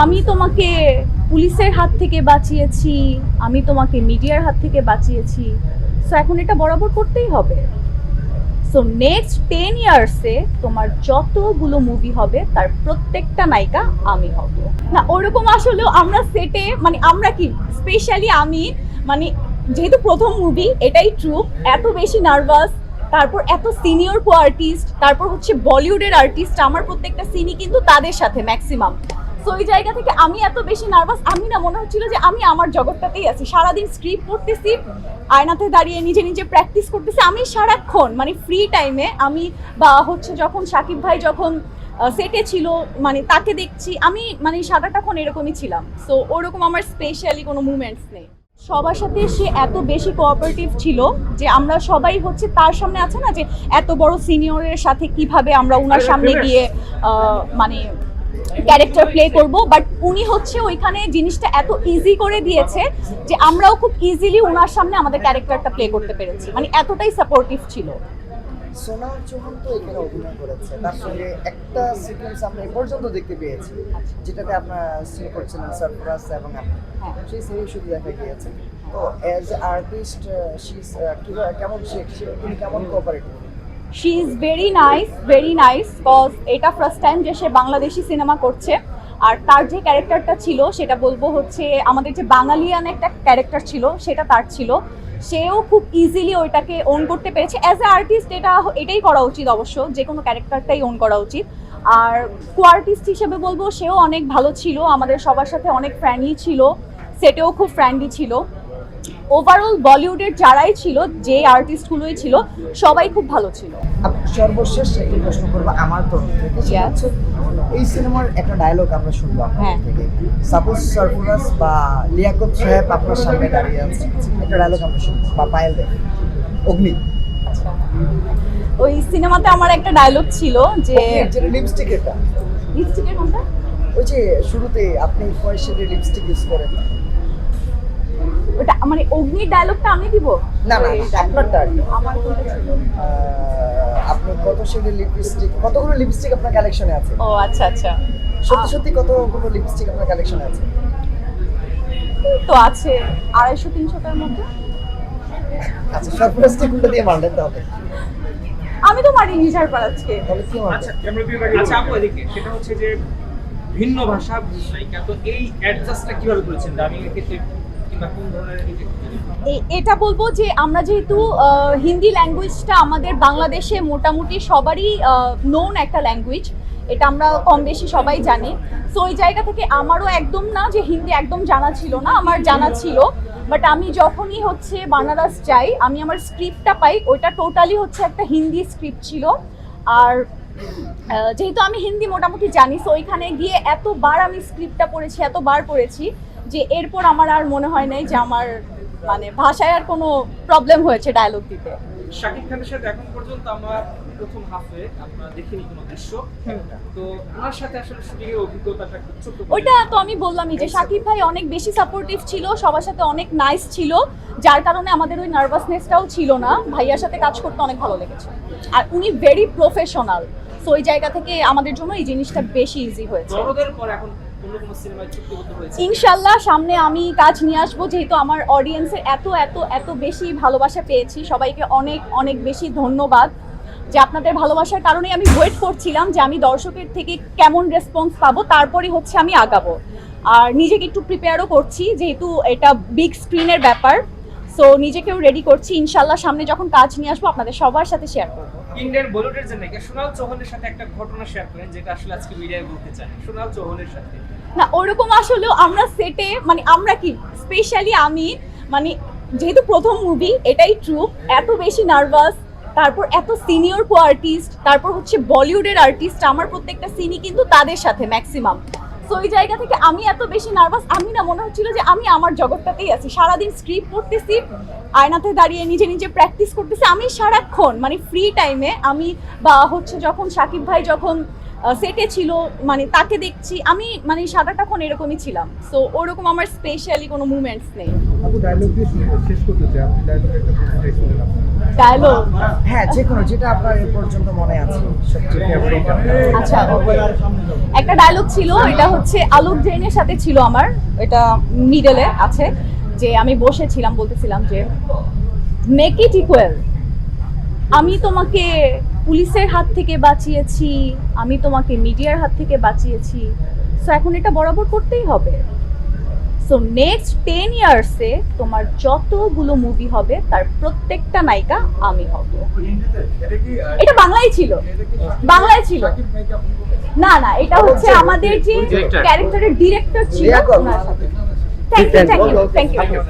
আমি তোমাকে পুলিশের হাত থেকে বাঁচিয়েছি, আমি তোমাকে মিডিয়ার হাত থেকে বাঁচিয়েছি। সো এখন এটা বরাবর করতেই হবে। সো নেক্সট টেন ইয়ার্সে তোমার যতগুলো মুভি হবে, তার প্রত্যেকটা নায়িকা আমি হব। না, ওরকম আসলেও আমরা সেটে মানে আমরা কি স্পেশালি আমি মানে যেহেতু প্রথম মুভি এটাই ট্রু এত বেশি নার্ভাস তারপর এত সিনিয়র কো আর্টিস্ট তারপর হচ্ছে বলিউডের আর্টিস্ট আমার প্রত্যেকটা সিনই কিন্তু তাদের সাথে ম্যাক্সিমাম সো ওই জায়গা থেকে আমি এত বেশি নার্ভাস আমি না মনে হচ্ছিল যে আমি আমার জগৎটাতেই আছি। সারাদিন স্ক্রিপ্ট পড়তেছি আয়নাতে দাঁড়িয়ে নিজে নিজে প্র্যাকটিস করতেছি। আমি সারাক্ষণ মানে ফ্রি টাইমে আমি বা হচ্ছে যখন সাকিব ভাই যখন সেটে ছিল মানে তাকে দেখছি আমি মানে সারাটাক্ষণ এরকমই ছিলাম। সো ওরকম আমার স্পেশালি কোনো মুভমেন্টস নেই। সবার সাথে সে এত বেশি কোঅপারেটিভ ছিল যে আমরা সবাই হচ্ছে তার সামনে আছে না যে এত বড় সিনিয়রের সাথে কীভাবে আমরা ওনার সামনে গিয়ে মানে ক্যারেক্টার প্লে করব বাট উনি হচ্ছে ওইখানে জিনিসটা এত ইজি করে দিয়েছে যে আমরাও খুব ইজিলি ওনার সামনে আমাদের ক্যারেক্টারটা প্লে করতে পেরেছি। মানে এতটাই সাপোর্টিভ ছিল। সোনা চৌহান তো এখানে অভিনয় করেছে। তার সঙ্গে একটা সিকোয়েন্স আমরা এ পর্যন্ত দেখতে পেয়েছি যেটাতে আপনার সিন করছিলেন সরফরাজ এবং আপনি। হ্যাঁ। সেই সিরিজ শুধু দেখা গিয়েছে। তো অ্যাজ আর্টিস্ট শি কেমন সে তিনি কেমন cooperative she is very nice very nice cause এটা ফার্স্ট টাইম যে সে বাংলাদেশি সিনেমা করছে। আর তার যে ক্যারেক্টারটা ছিল, সেটা বলব হচ্ছে আমাদের যে বাঙালিয়ান একটা ক্যারেক্টার ছিল, সেটা তার ছিল। সেও খুব ইজিলি ওইটাকে ওন করতে পেরেছে। অ্যাজ এ আর্টিস্ট এটা এটাই করা উচিত অবশ্য, যে কোনো ক্যারেক্টারটাই ওন করা উচিত। আর কো আর্টিস্ট হিসেবে বলব, সেও অনেক ভালো ছিল। আমাদের সবার সাথে অনেক ফ্রেন্ডলি ছিল। সেটেও খুব ফ্রেন্ডলি ছিল। ওভারঅল বলিউডের যারাই ছিল যে আর্টিস্টগুলোই ছিল সবাই খুব ভালো ছিল। সর্বশেষ একটি প্রশ্ন করব আমার তরফ থেকে এই সিনেমার একটা ডায়লগ আমরা শুনলাম। থেকে। সাপোজ সরফরাজ বা লিয়াকত সাহেব আপনার সামনে দাঁড়িয়ে আছে একটা ডায়লগ আমরা শুনব বা পায়েল দেব অগ্নি। ওই সিনেমাতে আমার একটা ডায়লগ ছিল যে লিপস্টিক এটা লিপস্টিকের কোনটা? ওই যে শুরুতে আপনি ফয়েসের লিপস্টিক ইউজ করেন মানে অগ্নির ডায়লগটা আমি দিব? না না ওই আপনারটা আমার আপনি কত শেডের লিপস্টিক কতগুলো লিপস্টিক আপনার কালেকশনে আছে? ও আচ্ছা আচ্ছা। সত্যি সত্যি কতগুলো লিপস্টিক আপনার কালেকশনে আছে? তো আছে আড়াইশো তিনশোটার মধ্যে। আচ্ছা সরপ্রাইজটি কোনটা দিয়ে মারলেন তাহলে। আমি তো মারি নিজার পার আজকে। তাহলে কি আচ্ছা আচ্ছা আপু এদিকে। সেটা হচ্ছে যে ভিন্ন ভাষা নায়িকা তো এই অ্যাডজাস্টটা কীভাবে করেছেন? ডাবিং এর এটা বলব যে আমরা যেহেতু হিন্দি ল্যাঙ্গুয়েজটা আমাদের বাংলাদেশে মোটামুটি সবারই নোন একটা ল্যাঙ্গুয়েজ, এটা আমরা কম বেশি সবাই জানি। সো ওই জায়গা থেকে আমারও একদম না যে হিন্দি একদম জানা ছিল না, আমার জানা ছিল। বাট আমি যখনই হচ্ছে বানারস যাই, আমি আমার স্ক্রিপ্টটা পাই, ওইটা টোটালি হচ্ছে একটা হিন্দি স্ক্রিপ্ট ছিল। আর যেহেতু আমি হিন্দি মোটামুটি জানি সো ওইখানে গিয়ে এতবার আমি স্ক্রিপ্টটা পড়েছি, এতবার পড়েছি যে এরপর আমার আর মনে হয় নাই যে আমার মানে ভাষায় আর কোনো প্রবলেম হয়েছে ডায়লগ দিতে। শাকিব খানের সাথে এখন পর্যন্ত আমরা প্রথম হাফে আমরা দেখিনি কোনো দৃশ্য। তো ওনার সাথে আসলে শুটিং এর অভিজ্ঞতাটা ছোট ওইটা তো আমি বললামই যে সাকিব ভাই অনেক বেশি সাপোর্টিভ ছিল সবার সাথে অনেক নাইস ছিল যার কারণে আমাদের ওই নার্ভাসনেসটাও ছিল না। ভাইয়ার সাথে কাজ করতে অনেক ভালো লেগেছে। আর উনি ভেরি প্রফেশনাল সো ওই জায়গা থেকে আমাদের জন্য এই জিনিসটা বেশি ইজি হয়েছে। দরদের পর এখন ইনশাল্লাহ সামনে আমি কাজ নিয়ে আসব। যেহেতু আমার অডিয়েন্সের এত এত এত বেশি ভালোবাসা পেয়েছি, সবাইকে অনেক অনেক বেশি ধন্যবাদ যে আপনাদের ভালোবাসার কারণে আমি ওয়েট করছিলাম যে আমি দর্শকের থেকে কেমন রেসপন্স পাবো, তারপরে হচ্ছে আমি আগাবো। আর নিজেকে একটু প্রিপেয়ারও করছি, যেহেতু এটা বিগ স্ক্রিনের ব্যাপার। সো নিজেকেও রেডি করছি। ইনশাল্লাহ সামনে যখন কাজ নিয়ে আসব, আপনাদের সবার সাথে শেয়ার করব। ইন্ডিয়ান বলিউডের যে নায়িকা সোনাল চৌহানের সাথে একটা ঘটনা শেয়ার করেন, যেটা আসলে আজকে মিডিয়ায় বলতে চাই সোনাল চৌহানের সাথে। না, ওরকম আসলেও আমরা সেটে মানে আমরা কি স্পেশালি আমি মানে যেহেতু প্রথম মুভি এটাই ট্রু এত বেশি নার্ভাস তারপর এত সিনিয়র কো আর্টিস্ট তারপর হচ্ছে বলিউডের আর্টিস্ট আমার প্রত্যেকটা সিনই কিন্তু তাদের সাথে ম্যাক্সিমাম সো ওই জায়গা থেকে আমি এত বেশি নার্ভাস আমি না মনে হচ্ছিল যে আমি আমার জগৎটাতেই আছি। সারাদিন স্ক্রিপ্ট পড়তেছি, আয়নাতে দাঁড়িয়ে নিজে নিজে প্র্যাকটিস করতেছি। আমি সারাক্ষণ মানে ফ্রি টাইমে আমি বা হচ্ছে যখন সাকিব ভাই যখন সেটে ছিল মানে তাকে দেখছি। আমি মানে সারাটা তখন এরকমই ছিলাম। সো ওরকম আমার স্পেশালি কোনো মুভমেন্টস নেই। ডায়লগ হ্যাঁ যে কোনো যেটা আপনার এ পর্যন্ত মনে আছে আচ্ছা একটা ডায়লগ ছিল এটা হচ্ছে আলোক জৈনের সাথে ছিল আমার। এটা মিডলে আছে। যে আমি বসেছিলাম বলতেছিলাম যে মেক ইট ইকুয়াল আমি তোমাকে পুলিশের হাত থেকে বাঁচিয়েছি আমি তোমাকে মিডিয়ার হাত থেকে বাঁচিয়েছি। সো এখন এটা বরাবর করতেই হবে। সো নেক্সট টেন ইয়ার্সে তোমার যতগুলো মুভি হবে তার প্রত্যেকটা নায়িকা আমি হব। এটা বাংলায় ছিল। বাংলায় ছিল। না না এটা হচ্ছে আমাদের যে ক্যারেক্টারের ডিরেক্টর ছিল। Thank you thank you thank you